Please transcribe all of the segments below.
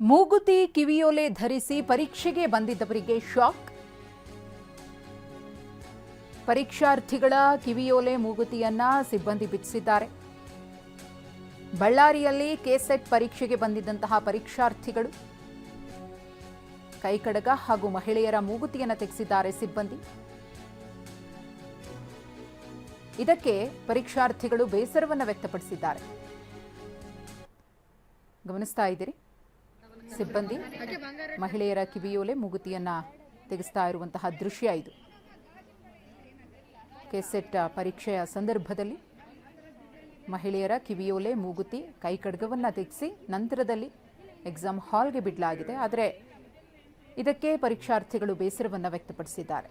ಮೂಗುತಿ ಕಿವಿಯೋಲೆ ಧರಿಸಿ ಪರೀಕ್ಷೆಗೆ ಬಂದಿದ್ದವರಿಗೆ ಶಾಕ್. ಪರೀಕ್ಷಾರ್ಥಿಗಳ ಕಿವಿಯೋಲೆ ಮೂಗುತಿಯನ್ನ ಸಿಬ್ಬಂದಿ ಬಿಚ್ಚಿಸಿದ್ದಾರೆ ಬಳ್ಳಾರಿಯಲ್ಲಿ ಕೆಸೆಟ್ ಪರೀಕ್ಷೆಗೆ ಬಂದಿದ್ದಂತಹ ಪರೀಕ್ಷಾರ್ಥಿಗಳು ಕೈಕಡಗ ಹಾಗೂ ಮಹಿಳೆಯರ ಮೂಗುತಿಯನ್ನು ತೆಗೆಸಿದ್ದಾರೆ ಸಿಬ್ಬಂದಿ. ಇದಕ್ಕೆ ಪರೀಕ್ಷಾರ್ಥಿಗಳು ಬೇಸರವನ್ನು ವ್ಯಕ್ತಪಡಿಸಿದ್ದಾರೆ. ಗಮನಿಸ್ತಾ ಇದ್ದೀರಿ. ಸಿಬ್ಬಂದಿ ಮಹಿಳೆಯರ ಕಿವಿಯೋಲೆ ಮೂಗುತಿಯನ್ನ ತೆಗೆಸ್ತಾ ಇರುವಂತಹ ದೃಶ್ಯ ಇದು. ಕೆಸೆಟ್ ಪರೀಕ್ಷೆಯ ಸಂದರ್ಭದಲ್ಲಿ ಮಹಿಳೆಯರ ಕಿವಿಯೋಲೆ ಮೂಗುತಿ ಕೈ ಖಡ್ಗವನ್ನು ತೆಗೆಸಿ ನಂತರದಲ್ಲಿ ಎಕ್ಸಾಮ್ ಹಾಲ್ಗೆ ಬಿಡಲಾಗಿದೆ. ಆದರೆ ಇದಕ್ಕೆ ಪರೀಕ್ಷಾರ್ಥಿಗಳು ಬೇಸರವನ್ನು ವ್ಯಕ್ತಪಡಿಸಿದ್ದಾರೆ.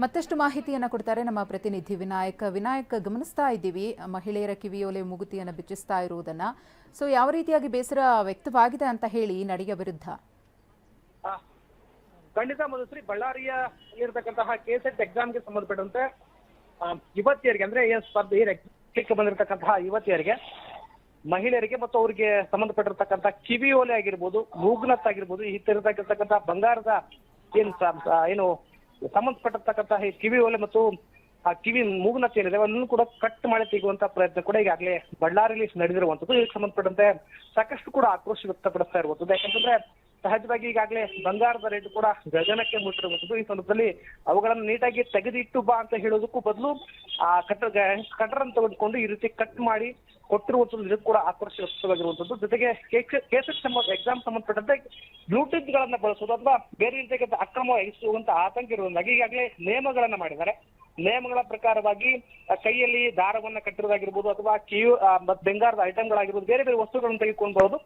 ಮತ್ತಷ್ಟು ಮಾಹಿತಿಯನ್ನು ಕೊಡ್ತಾರೆ ನಮ್ಮ ಪ್ರತಿನಿಧಿ ವಿನಾಯಕ. ವಿನಾಯಕ ಗಮನಿಸ್ತಾ ಇದ್ದೀವಿ. ಮಹಿಳೆಯರ ಕಿವಿಯೋಲೆ ಮೂಗುತಿಯನ್ನು ಬಿಚ್ಚಿಸ್ತಾ ಇರುವುದನ್ನ. ಸೊ ಯಾವ ರೀತಿಯಾಗಿ ಬೇಸರ ವ್ಯಕ್ತವಾಗಿದೆ ಅಂತ ಹೇಳಿ ನಡಿಗೆ ನಡೆಯ ವಿರುದ್ಧ? ಆ, ಖಂಡಿತ ಮಧುಶ್ರೀ ಬಳ್ಳಾರಿಯ ಇರತಕ್ಕಂತಹ ಕೆಸೆಟ್ ಎಕ್ಸಾಮ್ಗೆ ಸಂಬಂಧಪಟ್ಟಂತೆ ಯುವತಿಯರಿಗೆ ಅಂದ್ರೆ ಸ್ಪರ್ಧೆ ಬಂದಿರತಕ್ಕಂತಹ ಯುವತಿಯರಿಗೆ ಮಹಿಳೆಯರಿಗೆ ಮತ್ತು ಅವರಿಗೆ ಸಂಬಂಧಪಟ್ಟಿರ್ತಕ್ಕಂಥ ಕಿವಿ ಓಲೆ ಆಗಿರ್ಬೋದು ಮೂಗ್ನತ್ ಆಗಿರ್ಬೋದು ಈ ಇರತಕ್ಕಂಥ ಬಂಗಾರದ ಏನ್ ಏನು ಸಂಬಂಧಪಟ್ಟಿರ್ತಕ್ಕಂತಹ ಈ ಕಿವಿ ಓಲೆ ಮತ್ತು ಆ ಕಿವಿ ಮೂಗ್ನತ್ ಏನಿದೆ ಅದನ್ನು ಕೂಡ ಕಟ್ ಮಾಡಿ ತೆಗೆಯುವಂತ ಪ್ರಯತ್ನ ಕೂಡ ಈಗಾಗಲೇ ಬಳ್ಳಾರಿಯಲ್ಲಿ ನಡೆದಿರುವಂತದ್ದು ಇದಕ್ಕೆ ಸಂಬಂಧಪಟ್ಟಂತೆ ಸಾಕಷ್ಟು ಕೂಡ ಆಕ್ರೋಶ ವ್ಯಕ್ತಪಡಿಸ್ತಾ ಇರುವಂತದ್ದು ಯಾಕಂತಂದ್ರೆ ಸಹಜವಾಗಿ ಈಗಾಗಲೇ ಬಂಗಾರದ ರೇಟ್ ಕೂಡ ಗಗನಕ್ಕೆ ಮುಟ್ಟಿರುವಂತದ್ದು ಈ ಸಂದರ್ಭದಲ್ಲಿ ಅವುಗಳನ್ನು ನೀಟಾಗಿ ತೆಗೆದಿಟ್ಟು ಬಾ ಅಂತ ಹೇಳೋದಕ್ಕೂ ಬದಲು, ಆ ಕಟ್ಟ ಅನ್ನು ತೆಗೆದುಕೊಂಡು ಈ ರೀತಿ ಕಟ್ ಮಾಡಿ ಕೊಟ್ಟಿರುವಂತದ್ದು ಕೂಡ ಆಕರ್ಷಕವಾಗಿರುವಂಥದ್ದು. ಜೊತೆಗೆ ಕೇಸಸ್ ಎಕ್ಸಾಮ್ ಸಂಬಂಧಪಟ್ಟಂತೆ ಬ್ಲೂಟೂತ್ ಗಳನ್ನ ಬಳಸೋದು ಅಥವಾ ಬೇರೆ ರೀತಿಯ ಅಕ್ರಮ ವಹಿಸುವಂತ ಆತಂಕ ಇರುವುದಾಗಿ ಈಗಾಗಲೇ ನಿಯಮಗಳನ್ನ ಮಾಡಿದ್ದಾರೆ. ನಿಯಮಗಳ ಪ್ರಕಾರವಾಗಿ ಕೈಯಲ್ಲಿ ದಾರವನ್ನ ಕಟ್ಟಿರೋದಾಗಿರ್ಬೋದು ಅಥವಾ ಕಿಯು ಬೆಂಗಾರದ ಐಟಮ್ಗಳಾಗಿರ್ಬೋದು ಬೇರೆ ಬೇರೆ ವಸ್ತುಗಳನ್ನು ತೆಗೆದುಕೊಂಡು ಬರೋದು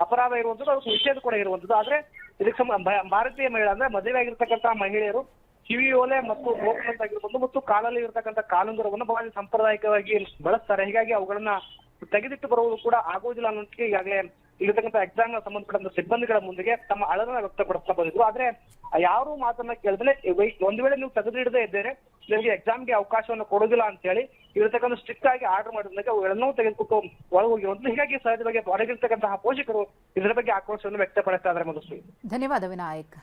ಅಪರಾಧ ಇರುವಂತದ್ದು ಅದಕ್ಕೆ ನಿಷೇಧ ಕೂಡ ಇರುವಂತದ್ದು ಆದ್ರೆ ಇದಕ್ಕೆ ಸಂಬಂಧ ಭಾರತೀಯ ಮಹಿಳೆ ಅಂದ್ರೆ ಮದುವೆ ಆಗಿರ್ತಕ್ಕಂಥ ಮಹಿಳೆಯರು ಕಿವಿ ಓಲೆ ಮತ್ತು ಗೋಪುರಂತ ಆಗಿರ್ಬೋದು ಮತ್ತು ಕಾಲಲ್ಲಿ ಇರತಕ್ಕಂಥ ಕಾಲುಂಗರವನ್ನು ಬಹಳ ಸಾಂಪ್ರದಾಯಿಕವಾಗಿ ಬಳಸ್ತಾರೆ. ಹೀಗಾಗಿ ಅವುಗಳನ್ನ ತೆಗೆದಿಟ್ಟು ಬರುವುದು ಕೂಡ ಆಗೋದಿಲ್ಲ ಅನ್ನೋದಕ್ಕೆ ಈಗಾಗಲೇ ಇರತಕ್ಕಂಥ ಎಕ್ಸಾಮ್ ಸಂಬಂಧಪಟ್ಟಂತ ಸಿಬ್ಬಂದಿಗಳ ಮುಂದಿಗೆ ತಮ್ಮ ಅಳನ ವ್ಯಕ್ತಪಡಿಸ್ತಾ ಬಂದಿದ್ರು ಆದ್ರೆ ಯಾರು ಮಾತನ್ನ ಕೇಳಿದ್ರೆ ಒಂದು ವೇಳೆ ನೀವು ತೆಗೆದಿಡದೇ ಇದ್ದೇನೆ ನಿಮಗೆ ಎಕ್ಸಾಮ್ಗೆ ಅವಕಾಶವನ್ನು ಕೊಡೋದಿಲ್ಲ ಅಂತ ಹೇಳಿ ಇರತಕ್ಕಂಥ ಸ್ಟ್ರಿಕ್ಟ್ ಆಗಿ ಆರ್ಡರ್ ಮಾಡಿದಾಗ ಅವುಗಳನ್ನೂ ತೆಗೆದುಬಿಟ್ಟು ಒಳಗೋಗಿರುವಂತ ಹೀಗಾಗಿ ಸಹಜವಾಗಿ ಹೊರಗಿರ್ತಕ್ಕಂತಹ ಪೋಷಕರು ಇದರ ಬಗ್ಗೆ ಆಕ್ರೋಶವನ್ನು ವ್ಯಕ್ತಪಡಿಸ್ತಾ ಇದ್ದಾರೆ ಮಧುಶ್ರೀ. ಧನ್ಯವಾದ, ವಿನಾಯಕ್.